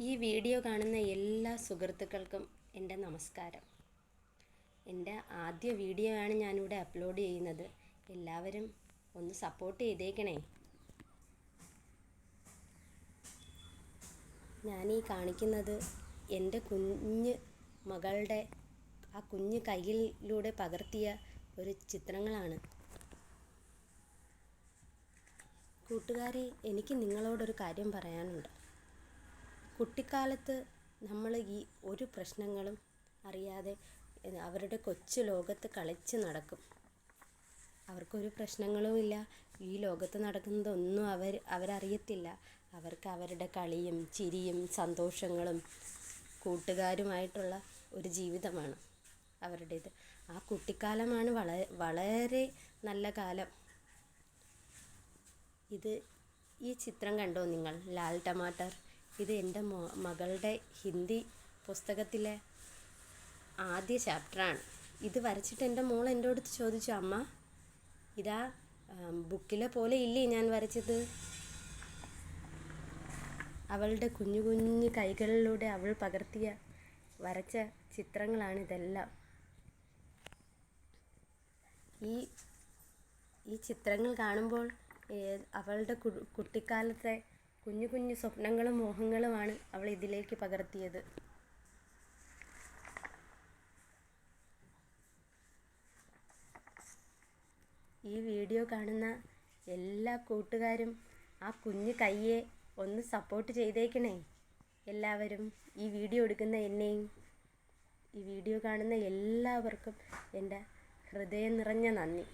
ഈ വീഡിയോ കാണുന്ന എല്ലാ സുഹൃത്തുക്കൾക്കും എന്റെ നമസ്കാരം. എന്റെ ആദ്യ വീഡിയോ ആണ് ഞാനിവിടെ അപ്ലോഡ് ചെയ്യുന്നത്. എല്ലാവരും ഒന്ന് സപ്പോർട്ട് ചെയ്തേക്കണേ. ഞാനീ കാണിക്കുന്നത് എന്റെ കുഞ്ഞ് മകളുടെ ആ കുഞ്ഞ് കയ്യിലൂടെ പകർത്തിയ ഒരു ചിത്രങ്ങളാണ്. കൂട്ടുകാരെ എനിക്ക് നിങ്ങളോടൊരു കാര്യം പറയാനുണ്ട്. കുട്ടിക്കാലത്ത് നമ്മൾ ഈ ഒരു പ്രശ്നങ്ങളും അറിയാതെ അവരുടെ കൊച്ചു ലോകത്ത് കളിച്ച് നടക്കും. അവർക്കൊരു പ്രശ്നങ്ങളുമില്ല ഈ ലോകത്ത് നടക്കുന്നതൊന്നും അവർ അവരറിയത്തില്ല. അവർക്ക് അവരുടെ കളിയും ചിരിയും സന്തോഷങ്ങളും കൂട്ടുകാരുമായിട്ടുള്ള ഒരു ജീവിതമാണ് അവരുടേത്. ആ കുട്ടിക്കാലമാണ് വളരെ വളരെ നല്ല കാലം. ഇത് ഈ ചിത്രം കണ്ടോ നിങ്ങൾ? ലാൽ ടമാട്ടർ. ഇത് എന്റെ മകളുടെ ഹിന്ദി പുസ്തകത്തിലെ ആദ്യ ചാപ്റ്ററാണ്. ഇത് വരച്ചിട്ട് എന്റെ മോൾ എന്റെ അടുത്ത് ചോദിച്ചു അമ്മ ഇതാ ബുക്കിലെ പോലെ ഇല്ലേ ഞാൻ വരച്ചത്? അവളുടെ കുഞ്ഞു കുഞ്ഞു കൈകളിലൂടെ അവൾ പകർത്തിയ വരച്ച ചിത്രങ്ങളാണ് ഇതെല്ലാം. ഈ ഈ ചിത്രങ്ങൾ കാണുമ്പോൾ അവളുടെ കുട്ടിക്കാലത്തെ കുഞ്ഞു കുഞ്ഞു സ്വപ്നങ്ങളും മോഹങ്ങളുമാണ് അവൾ ഇതിലേക്ക് പകർത്തിയത്. ഈ വീഡിയോ കാണുന്ന എല്ലാ കൂട്ടുകാരും ആ കുഞ്ഞു കയ്യെ ഒന്ന് സപ്പോർട്ട് ചെയ്തേക്കണേ. എല്ലാവരും ഈ വീഡിയോ എടുക്കുന്ന എന്നെയും ഈ വീഡിയോ കാണുന്ന എല്ലാവർക്കും എന്റെ ഹൃദയം നിറഞ്ഞ നന്ദി.